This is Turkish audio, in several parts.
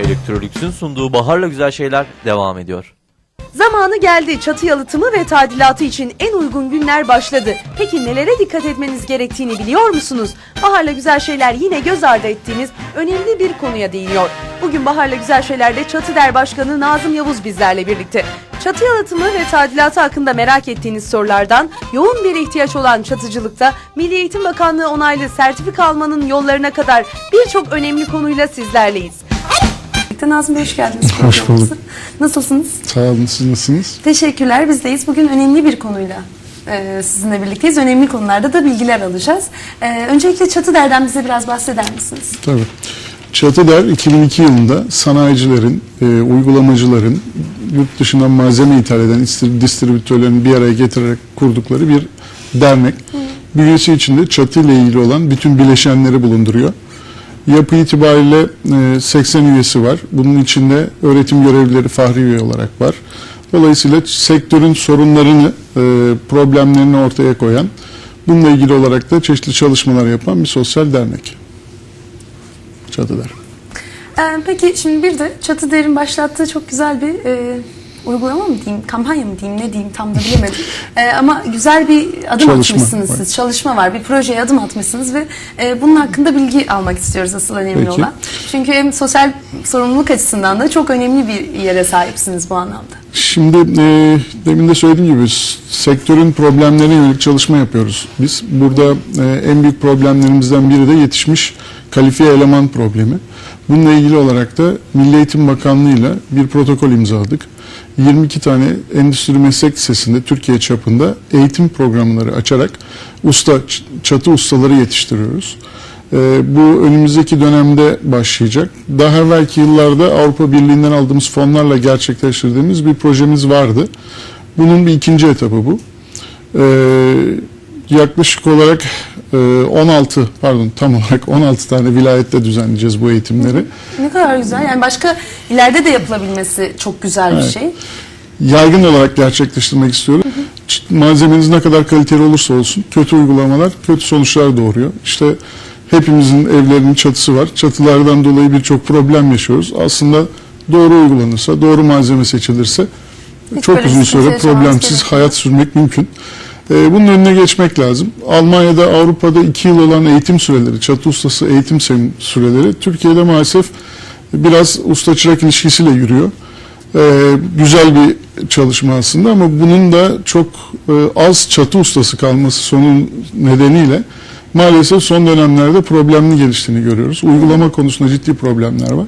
Elektrolüks'ün sunduğu Baharla Güzel Şeyler devam ediyor. Zamanı geldi. Çatı yalıtımı ve tadilatı için en uygun günler başladı. Peki nelere dikkat etmeniz gerektiğini biliyor musunuz? Baharla Güzel Şeyler yine göz ardı ettiğiniz önemli bir konuya değiniyor. Bugün Baharla Güzel Şeyler'de Çatı Der Başkanı Nazım Yavuz bizlerle birlikte. Çatı yalıtımı ve tadilatı hakkında merak ettiğiniz sorulardan yoğun bir ihtiyaç olan çatıcılıkta Milli Eğitim Bakanlığı onaylı sertifika almanın yollarına kadar birçok önemli konuyla sizlerleyiz. Nazım Bey hoş geldiniz. Hoş bulduk. Nasılsınız? Sağ olun, siz nasılsınız? Teşekkürler. Bizdeyiz. Bugün önemli bir konuyla e, sizinle birlikteyiz. Önemli konularda da bilgiler alacağız. E, öncelikle Çatı Der'den bize biraz bahseder misiniz? Tabii. Çatıder 2002 yılında sanayicilerin, e, uygulamacıların, yurt dışından malzeme ithal eden istir- distribütörlerin bir araya getirerek kurdukları bir dernek. Bünyesi içinde çatı ile ilgili olan bütün bileşenleri bulunduruyor. Yapı itibariyle e, 80 üyesi var. Bunun içinde öğretim görevlileri fahri üye olarak var. Dolayısıyla sektörün sorunlarını, e, problemlerini ortaya koyan, bununla ilgili olarak da çeşitli çalışmalar yapan bir sosyal dernek. Çatıder. E, peki şimdi bir de Çatı Der'in başlattığı çok güzel bir e, uygulama mı diyeyim, kampanya mı diyeyim, ne diyeyim tam da bilemedim. E, ama güzel bir adım Çalışma atmışsınız var. siz. Çalışma var. Bir projeye adım atmışsınız ve e, bunun hakkında bilgi almak istiyoruz asıl önemli Peki. olan. Çünkü hem sosyal sorumluluk açısından da çok önemli bir yere sahipsiniz bu anlamda. Şimdi e, demin de söylediğim gibi sektörün problemlerine yönelik çalışma yapıyoruz. Biz burada e, en büyük problemlerimizden biri de yetişmiş kalifiye eleman problemi. Bununla ilgili olarak da Milli Eğitim Bakanlığı'yla bir protokol imzaladık. 22 tane endüstri meslek lisesinde Türkiye çapında eğitim programları açarak usta çatı ustaları yetiştiriyoruz. Ee, bu önümüzdeki dönemde başlayacak. Daha evvelki yıllarda Avrupa Birliği'nden aldığımız fonlarla gerçekleştirdiğimiz bir projemiz vardı. Bunun bir ikinci etabı bu. Ee, yaklaşık olarak e, 16 pardon tam olarak 16 tane vilayette düzenleyeceğiz bu eğitimleri. Ne kadar güzel. Yani başka ileride de yapılabilmesi çok güzel bir Evet. şey. Yaygın olarak gerçekleştirmek istiyorum. Ç- Malzemeniz ne kadar kaliteli olursa olsun kötü uygulamalar kötü sonuçlar doğuruyor. İşte hepimizin evlerinin çatısı var. Çatılardan dolayı birçok problem yaşıyoruz. Aslında doğru uygulanırsa, doğru malzeme seçilirse Hiç çok uzun süre problemsiz hayat sürmek mümkün. Ee, bunun önüne geçmek lazım. Almanya'da, Avrupa'da iki yıl olan eğitim süreleri, çatı ustası eğitim süreleri Türkiye'de maalesef biraz usta çırak ilişkisiyle yürüyor. Ee, güzel bir çalışma aslında ama bunun da çok e, az çatı ustası kalması sonu nedeniyle maalesef son dönemlerde problemli geliştiğini görüyoruz. Uygulama konusunda ciddi problemler var.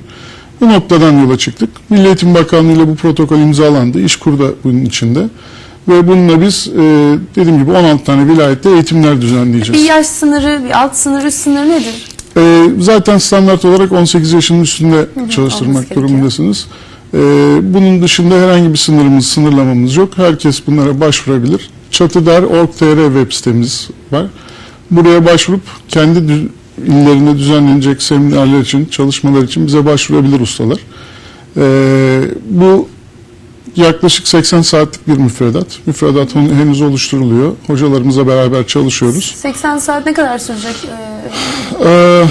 Bu noktadan yola çıktık. Milli Eğitim Bakanlığı ile bu protokol imzalandı. İşkur da bunun içinde. Ve bununla biz e, dediğim gibi 16 tane vilayette eğitimler Bir düzenleyeceğiz. yaş sınırı, bir alt sınır, üst sınır nedir? E, zaten standart olarak 18 yaşının üstünde olması çalıştırmak gerekiyor. durumundasınız. E, bunun dışında herhangi bir sınırımız, sınırlamamız yok. Herkes bunlara başvurabilir. Çatıdar.org.tr web sitemiz var. Buraya başvurup kendi illerinde düzenlenecek seminerler için, çalışmalar için bize başvurabilir ustalar. E, bu yaklaşık 80 saatlik bir müfredat. Müfredat hen- henüz oluşturuluyor. Hocalarımızla beraber çalışıyoruz. 80 saat ne kadar sürecek? Ee,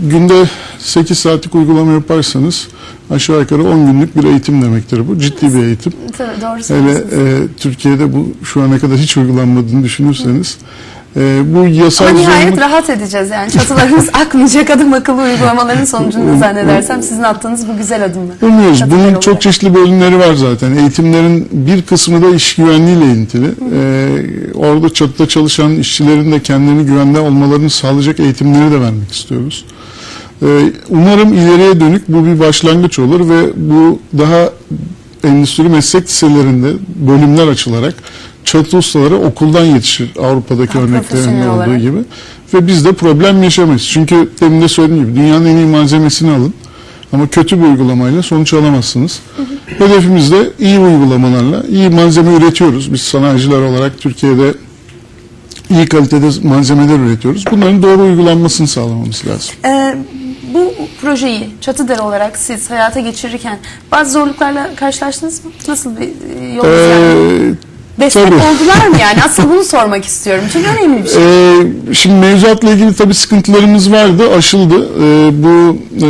günde 8 saatlik uygulama yaparsanız aşağı yukarı 10 günlük bir eğitim demektir bu. Ciddi bir eğitim. tabii doğru Hele e, Türkiye'de bu şu ana kadar hiç uygulanmadığını düşünürseniz e, bu yasal Ama nihayet zorunluluk rahat edeceğiz yani. Çatılarımız akmayacak adım akıllı uygulamaların sonucunda zannedersem sizin attığınız bu güzel adımla. Umuyoruz. Bunun olarak. çok çeşitli bölümleri var zaten. Eğitimlerin bir kısmı da iş güvenliğiyle ilintili. Ee, orada çatıda çalışan işçilerin de kendilerini güvende olmalarını sağlayacak eğitimleri de vermek istiyoruz. Ee, umarım ileriye dönük bu bir başlangıç olur ve bu daha endüstri meslek liselerinde bölümler açılarak çatı ustaları okuldan yetişir Avrupa'daki Ha, örneklerinde olduğu olarak. gibi. Ve biz de problem yaşamayız. Çünkü demin de söylediğim gibi dünyanın en iyi malzemesini alın. Ama kötü bir uygulamayla sonuç alamazsınız. Hedefimiz de iyi uygulamalarla iyi malzeme üretiyoruz. Biz sanayiciler olarak Türkiye'de iyi kalitede malzemeler üretiyoruz. Bunların doğru uygulanmasını sağlamamız lazım. Ee, bu projeyi Çatıdere olarak siz hayata geçirirken bazı zorluklarla karşılaştınız mı? Nasıl bir e, yol? Ee, Destek tabii. oldular mı yani? Asıl bunu sormak istiyorum. Çünkü önemli bir şey. Ee, şimdi mevzuatla ilgili tabii sıkıntılarımız vardı, aşıldı. Ee, bu e,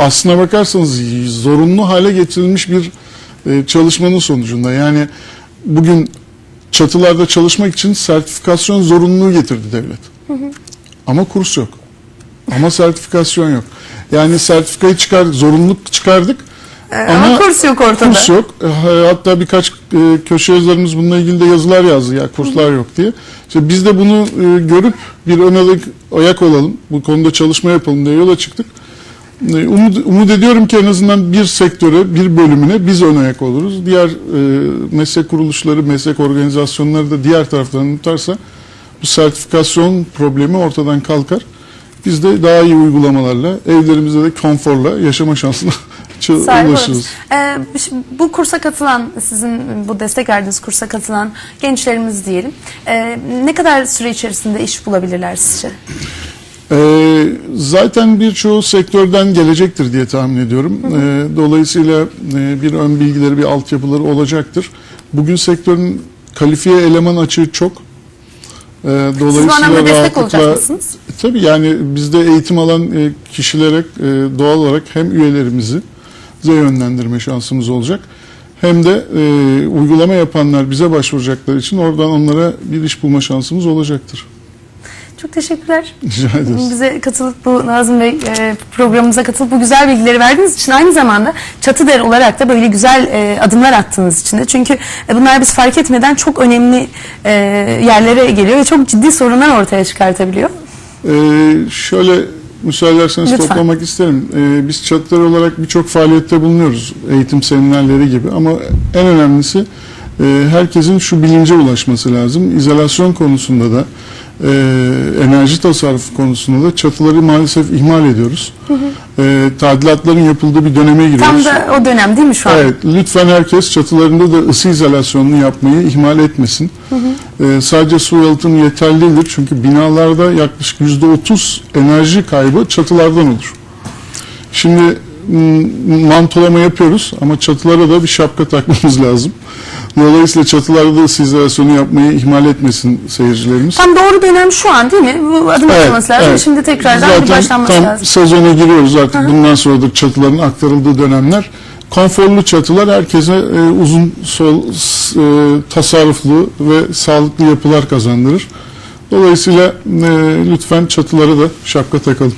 aslına bakarsanız zorunlu hale getirilmiş bir e, çalışmanın sonucunda. Yani bugün çatılarda çalışmak için sertifikasyon zorunluluğu getirdi devlet. Ama kurs yok. Ama sertifikasyon yok. Yani sertifikayı çıkardık, zorunluluk çıkardık. Ama kurs yok ortada. Kurs yok. E, Hatta birkaç e, köşe yazarımız bununla ilgili de yazılar yazdı ya kurslar yok diye. İşte biz de bunu e, görüp bir ön ayak, olalım. Bu konuda çalışma yapalım diye yola çıktık. Umut, umut ediyorum ki en azından bir sektöre, bir bölümüne biz ön ayak oluruz. Diğer e, meslek kuruluşları, meslek organizasyonları da diğer taraftan tutarsa bu sertifikasyon problemi ortadan kalkar. Biz de daha iyi uygulamalarla, evlerimizde de konforla yaşama şansına Sahibi ulaşırız. Ee, bu kursa katılan, sizin bu destek verdiğiniz kursa katılan gençlerimiz diyelim. ee, ne kadar süre içerisinde iş bulabilirler sizce? Ee, zaten birçoğu sektörden gelecektir diye tahmin ediyorum. Ee, dolayısıyla e, bir ön bilgileri, bir altyapıları olacaktır. Bugün sektörün kalifiye eleman açığı çok. Ee, Siz bu anlamda destek olacak mısınız? Tabii yani bizde eğitim alan e, kişilere e, doğal olarak hem üyelerimizi yönlendirme şansımız olacak. Hem de e, uygulama yapanlar bize başvuracaklar için oradan onlara bir iş bulma şansımız olacaktır. Çok teşekkürler. Rica ederiz. Bize katılıp bu Nazım Bey e, programımıza katılıp bu güzel bilgileri verdiğiniz için aynı zamanda Çatıder olarak da böyle güzel e, adımlar attığınız için de çünkü e, bunlar biz fark etmeden çok önemli e, yerlere geliyor ve çok ciddi sorunlar ortaya çıkartabiliyor. Ee, şöyle müsaade ederseniz Lütfen. toplamak isterim. Ee, biz çatılar olarak birçok faaliyette bulunuyoruz. Eğitim seminerleri gibi ama en önemlisi e, herkesin şu bilince ulaşması lazım. İzolasyon konusunda da e, enerji tasarrufu konusunda da çatıları maalesef ihmal ediyoruz. E, tadilatların yapıldığı bir döneme giriyoruz. Tam da o dönem değil mi şu an? Evet, lütfen herkes çatılarında da ısı izolasyonunu yapmayı ihmal etmesin. Ee, sadece su yalıtımı yeterli değildir çünkü binalarda yaklaşık yüzde otuz enerji kaybı çatılardan olur. Şimdi mantolama yapıyoruz ama çatılara da bir şapka takmamız lazım. Dolayısıyla çatılarda izolasyonu yapmayı ihmal etmesin seyircilerimiz. Tam doğru dönem şu an değil mi? Bu adım atılması lazım. evet. Şimdi tekrardan Zaten bir başlanması tam lazım. sezona giriyoruz artık. Bundan sonra da çatıların aktarıldığı dönemler. Konforlu çatılar herkese e, uzun sol e, tasarruflu ve sağlıklı yapılar kazandırır. Dolayısıyla e, lütfen çatılara da şapka takalım.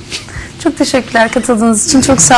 Çok teşekkürler katıldığınız için. Çok sağ